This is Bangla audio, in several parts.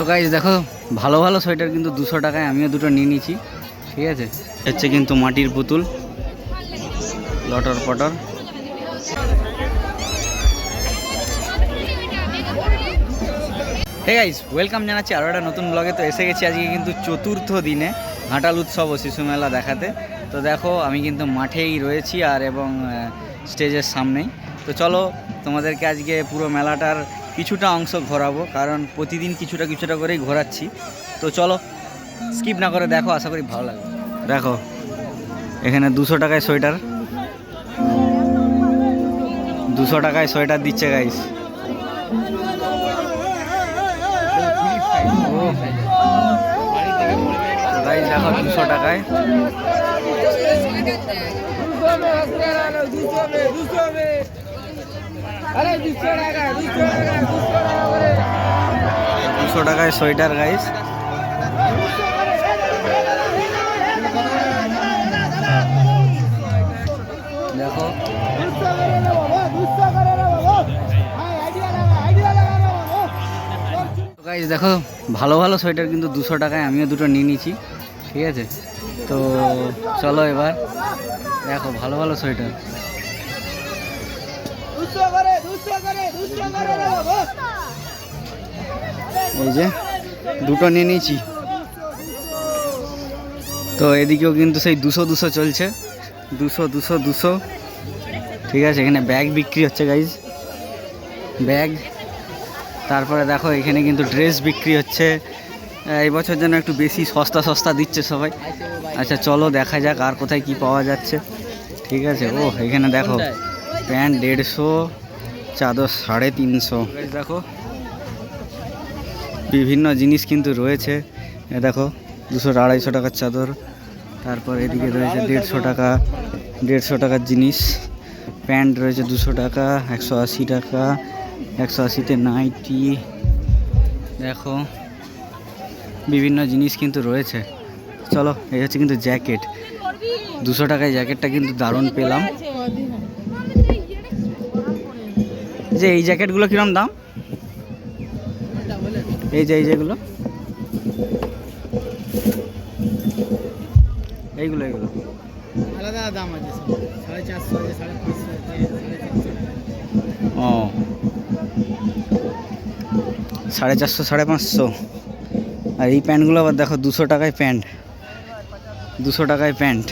তো গাইজ দেখো, ভালো ভালো সোয়েটার কিন্তু দুশো টাকায় আমিও দুটো নিয়ে নিয়েছি। ঠিক আছে? হচ্ছে কিন্তু মাটির পুতুল, লটর পটর। হে গাইজ ওয়েলকাম জানাচ্ছি আরও একটা নতুন ব্লগে তো এসে গেছি আজকে কিন্তু চতুর্থ দিনে ঘাটাল উৎসব ও শিশু মেলা দেখাতে। তো দেখো, আমি কিন্তু মাঠেই রয়েছি আর এবং স্টেজের সামনেই। তো চলো, তোমাদেরকে আজকে পুরো মেলাটার কিছুটা অংশ ঘোরাবো কারণ প্রতিদিন কিছুটা কিছুটা করেই ঘোরাচ্ছি। তো চলো স্কিপ না করে দেখো আশা করি ভালো লাগবে। দেখো এখানে দুশো টাকায় সোয়েটার। দুশো টাকায় সোয়েটার দিচ্ছে গাইস গাইস দেখো দুশো টাকায়। দুশো টাকায় সোয়েটার গাইস দেখো। দেখো, ভালো ভালো সোয়েটার কিন্তু দুশো টাকায় আমিও দুটো নিয়ে নিয়েছি, ঠিক আছে? তো চলো এবার। দেখো, ভালো ভালো সোয়েটার। এই যে, দুটো নিয়ে নিয়েছি। তো এদিকেও কিন্তু সেই দুশো দুশো চলছে। দুশো দুশো দুশো। ঠিক আছে, এখানে ব্যাগ বিক্রি হচ্ছে গাইজ ব্যাগ। তারপরে দেখো, এখানে কিন্তু ড্রেস বিক্রি হচ্ছে। এই বছর যেন একটু বেশি সস্তা সস্তা দিচ্ছে সবাই। আচ্ছা চলো দেখা যাক আর কোথায় কি পাওয়া যাচ্ছে। ঠিক আছে, ও, এখানে দেখো, প্যান্ট দেড়শো, চাদর সাড়ে তিনশো। দেখো। বিভিন্ন জিনিস কিন্তু রয়েছে। দেখো, দুশো আড়াইশো টাকার চাদর, তারপর এদিকে রয়েছে দেড়শো টাকা, দেড়শো টাকার জিনিস, প্যান্ট রয়েছে দুশো টাকা, একশো আশি টাকা, একশো আশিতে নাইটি, দেখো, বিভিন্ন জিনিস কিন্তু রয়েছে। চলো, এই হচ্ছে কিন্তু জ্যাকেট। দুশো টাকায় জ্যাকেটটা কিন্তু দারুণ পেলাম। যে এই জ্যাকেটগুলো কিরম দাম? এই যে এই যেগুলো এইগুলো এইগুলো। আলাদা দাম আছে সাড়ে চারশো আছে সাড়ে পাঁচশো ও। সাড়ে চারশো সাড়ে পাঁচশো। আর এই প্যান্টগুলো আবার দেখো দুশো টাকায় প্যান্ট। দুশো টাকায় প্যান্ট।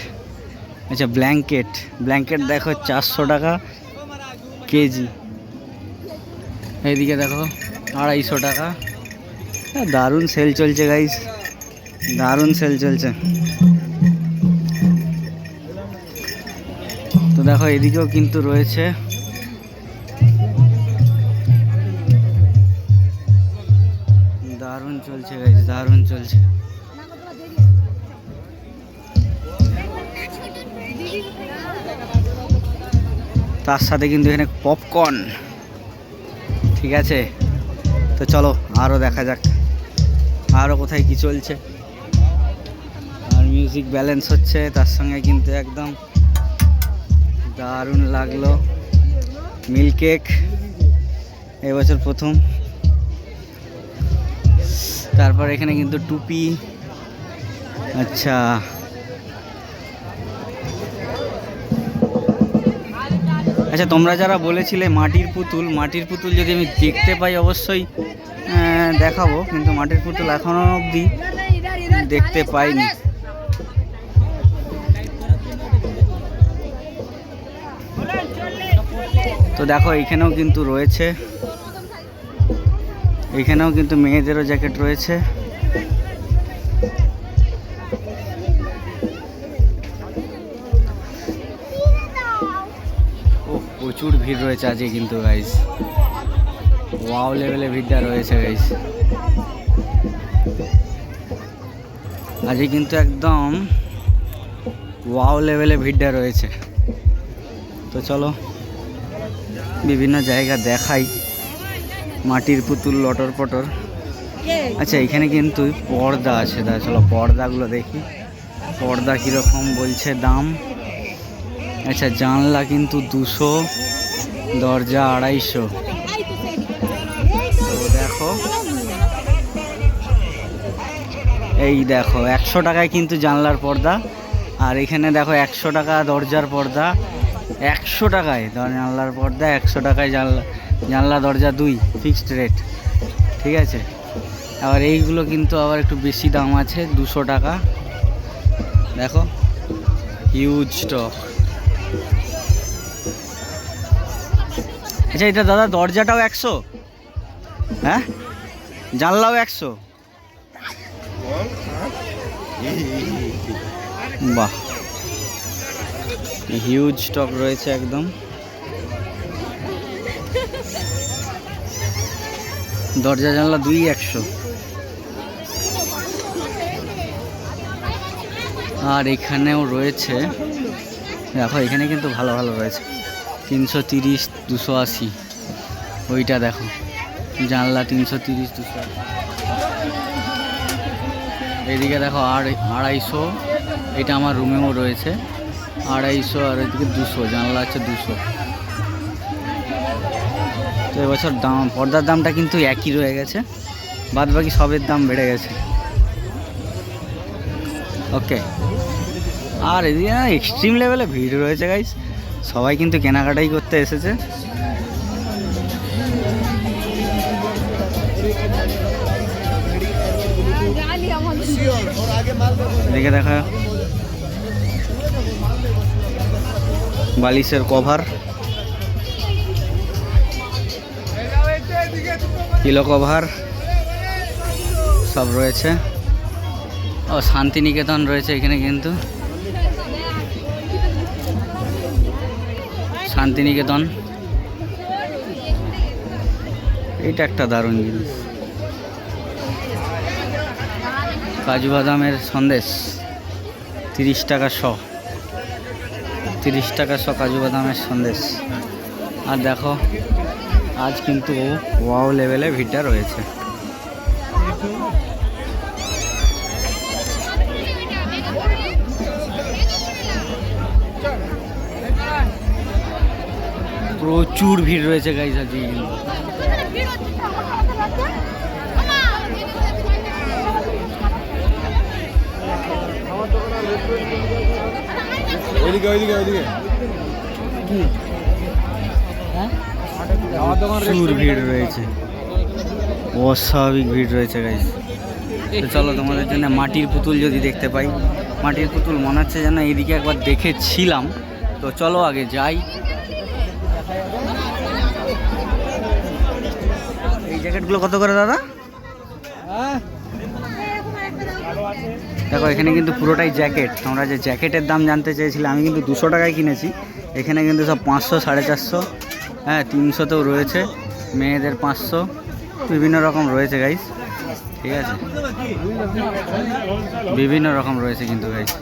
আচ্ছা ব্ল্যাঙ্কেট। ব্ল্যাঙ্কেট দেখো চারশো টাকা কেজি। এইদিকে দেখো আড়াইশো টাকা। দারুণ সেল চলছে গাইস দারুণ সেল চলছে। তো দেখো, এদিকেও কিন্তু রয়েছে। দারুণ চলছে গাইস দারুণ চলছে। তার সাথে কিন্তু এখানে পপকর্ন ঠিক আছে? তো চলো আরও দেখা যাক। আরও কোথায় কি চলছে। আর মিউজিক ব্যালেন্স হচ্ছে, তার সঙ্গে কিন্তু একদম দারুণ লাগল। মিল্ক কেক, এবছর প্রথম। তারপর এখানে কিন্তু টুপি। আচ্ছা। আচ্ছা তোমরা যারা বলেছিলে মাটির পুতুল মাটির পুতুল যদি আমি দেখতে পাই অবশ্যই দেখাবো, কিন্তু মাটির পুতুল এখনও অবধি দেখতে পাইনি। তো দেখো এখানেও কিন্তু রয়েছে এখানেও কিন্তু মেয়েদেরও জ্যাকেট রয়েছে। ও, প্রচুর ভিড় রয়েছে আজকে কিন্তু গাইস ওয়াও লেভেলে ভিড়টা রয়েছে গাইস আজকে কিন্তু একদম ওয়াও লেভেলে ভিড়টা রয়েছে। তো চলো, বিভিন্ন জায়গা দেখাই। মাটির পুতুল, লটর পটর। আচ্ছা এখানে কিন্তু পর্দা আছে। দা চলো পর্দাগুলো দেখি। পর্দা কীরকম বলছে দাম? আচ্ছা জানলা কিন্তু দুশো, দরজা আড়াইশো। এই দেখো, একশো টাকায় কিন্তু জানলার পর্দা। আর এখানে দেখো, একশো টাকা দরজার পর্দা। একশো টাকায় জানলার পর্দা, একশো টাকায় জানলা জানলা দরজা দুই ফিক্সড রেট ঠিক আছে? আবার এইগুলো কিন্তু আবার একটু বেশি দাম আছে, দুশো টাকা। দেখো হিউজ স্টক আচ্ছা এটা দাদা, দরজাটাও একশো? হ্যাঁ? জানলাও একশো? বাহ। হিউজ স্টক রয়েছে একদম। দরজা জানলা দুই একশো। আর এখানেও রয়েছে, দেখো, এখানে কিন্তু ভালো ভালো রয়েছে। তিনশো তিরিশ দুশো আশি। ওইটা দেখো, জানলা তিনশো তিরিশ দুশো আশি। এইদিকে দেখো আড়াইশো, এটা আমার রুমেও রয়েছে। আড়াইশো আর এদিকে দুশো, জানলা আছে দুশো। তো এবছর দাম, পর্দার দামটা কিন্তু একই রয়ে গেছে। বাদ বাকি সবের দাম বেড়ে গেছে। ওকে। আর এদিকে এক্সট্রিম লেভেলে ভিড় রয়েছে গাইস সবাই কিন্তু কেনাকাটাই করতে এসেছে। দেখে দেখা। বালিশের কভার। Kilo cover. সব রয়েছে। ও, শান্তিনিকেতন রয়েছে এখানে কিন্তু। শান্তিনিকেতন। এটা একটা দারুণ জিনিস। কাজু বাদামের সন্দেশ, তিরিশ টাকা শ। তিরিশ টাকা শ কাজু বাদামের সন্দেশ। আর দেখো, আজ কিন্তু ওয়াও লেভেলে ভিড়টা রয়েছে। প্রচুর ভিড় রয়েছে গাইজ আজকে কিন্তু ওইদিকে ওইদিকে ওইদিকে। প্রচুর ভিড় রয়েছে। অস্বাভাবিক ভিড় রয়েছে গাইজ তো চলো তোমাদের জন্য মাটির পুতুল যদি দেখতে পাই। মাটির পুতুল মনে হচ্ছে যেন এইদিকে একবার দেখেছিলাম। তো চলো আগে যাই। এই জ্যাকেটগুলো কত করে দাদা? দেখো, এখানে কিন্তু পুরোটাই জ্যাকেট। তোমরা যে জ্যাকেটের দাম জানতে চেয়েছিলে আমি কিন্তু দুশো টাকায় কিনেছি। এখানে কিন্তু সব পাঁচশো, সাড়ে চারশো হ্যাঁ তিনশোতেও রয়েছে। মেয়েদের পাঁচশো, বিভিন্ন রকম রয়েছে গাইস ঠিক আছে? বিভিন্ন রকম রয়েছে কিন্তু গাইস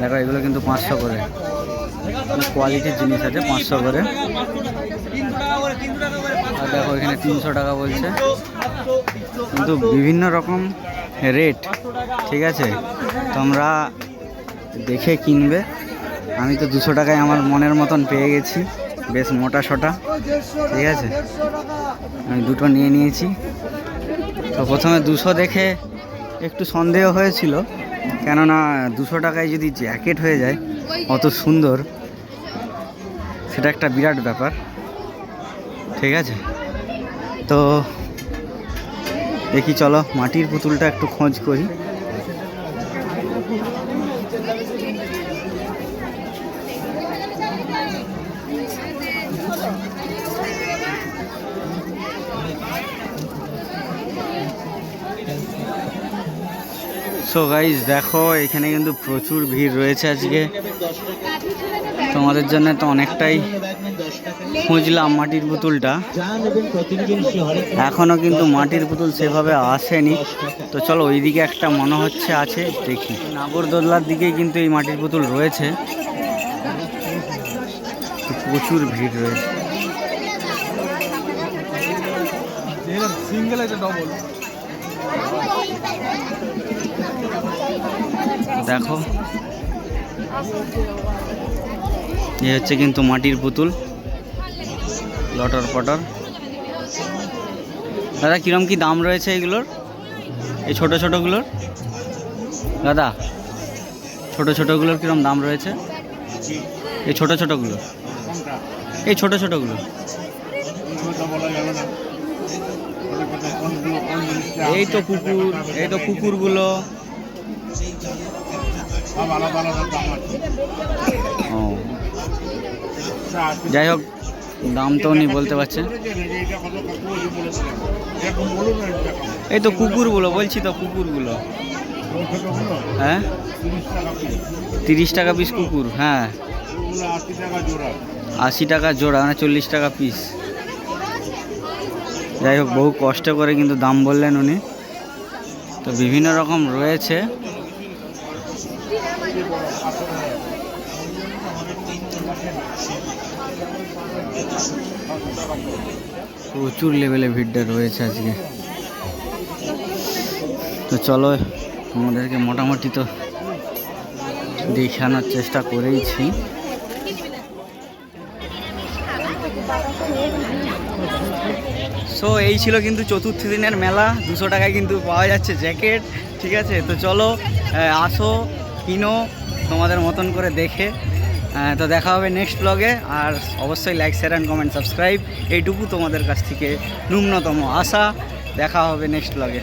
দেখো, এগুলো কিন্তু পাঁচশো করে। কোয়ালিটির জিনিস আছে, পাঁচশো করে। দেখো এখানে তিনশো টাকা বলছে। কিন্তু বিভিন্ন রকম রেট ঠিক আছে? তোমরা দেখে কিনবে। আমি তো দুশো টাকায় আমার মনের মতন পেয়ে গেছি, বেশ মোটা সোটা, ঠিক আছে? আমি দুটো নিয়ে নিয়েছি। তো প্রথমে দুশো দেখে একটু সন্দেহ হয়েছিল, কেননা দুশো টাকায় যদি জ্যাকেট হয়ে যায়, অত সুন্দর, সেটা একটা বিরাট ব্যাপার, ঠিক আছে? তো দেখি চলো, মাটির পুতুলটা একটু খোঁজ করি। সো গাইজ দেখো, এখানে কিন্তু প্রচুর ভিড় রয়েছে আজকে। তোমাদের জন্য তো অনেকটাই খুঁজলাম মাটির পুতুলটা। এখনও কিন্তু মাটির পুতুল সেভাবে আসেনি। তো চলো ওইদিকে একটা মনে হচ্ছে আছে, দেখি। নাগরদোল্লার দিকেই কিন্তু এই মাটির পুতুল রয়েছে। প্রচুর ভিড় রয়েছে। দেখো। এ হচ্ছে কিন্তু মাটির পুতুল। লটর পটর। দাদা, কিরম কি দাম রয়েছে এগুলোর? এই ছোটো ছোটোগুলোর? দাদা, ছোটো ছোটোগুলোর কীরকম দাম রয়েছে? এই ছোটো ছোটোগুলো এই ছোটো ছোটোগুলো এই তো কুকুর, এই তো কুকুরগুলো। ও। যাই হোক দাম তো উনি বলতে পারছেন। এই তো কুকুরগুলো, বলছি তো কুকুরগুলো। হ্যাঁ? তিরিশ টাকা পিস কুকুর হ্যাঁ। আশি টাকা জোড়া মানে চল্লিশ টাকা পিস যাই হোক, বহু কষ্ট করে কিন্তু দাম বললেন উনি। তো বিভিন্ন রকম রয়েছে। প্রচুর লেভেলে ভিড়টা রয়েছে আজকে। তো চলো, তোমাদেরকে মোটামুটি তো দেখানোর চেষ্টা করেইছি। সো এই ছিল কিন্তু চতুর্থ দিনের মেলা। দুশো টাকায় কিন্তু পাওয়া যাচ্ছে জ্যাকেট, ঠিক আছে? তো চলো আসো, কিনো, তোমাদের মতন করে দেখে। তো দেখা হবে নেক্সট ব্লগে আর অবশ্যই like share and comment subscribe এইটুকু তোমাদের কাছ থেকে। ন্যূনতম আশা। দেখা হবে নেক্সট ব্লগে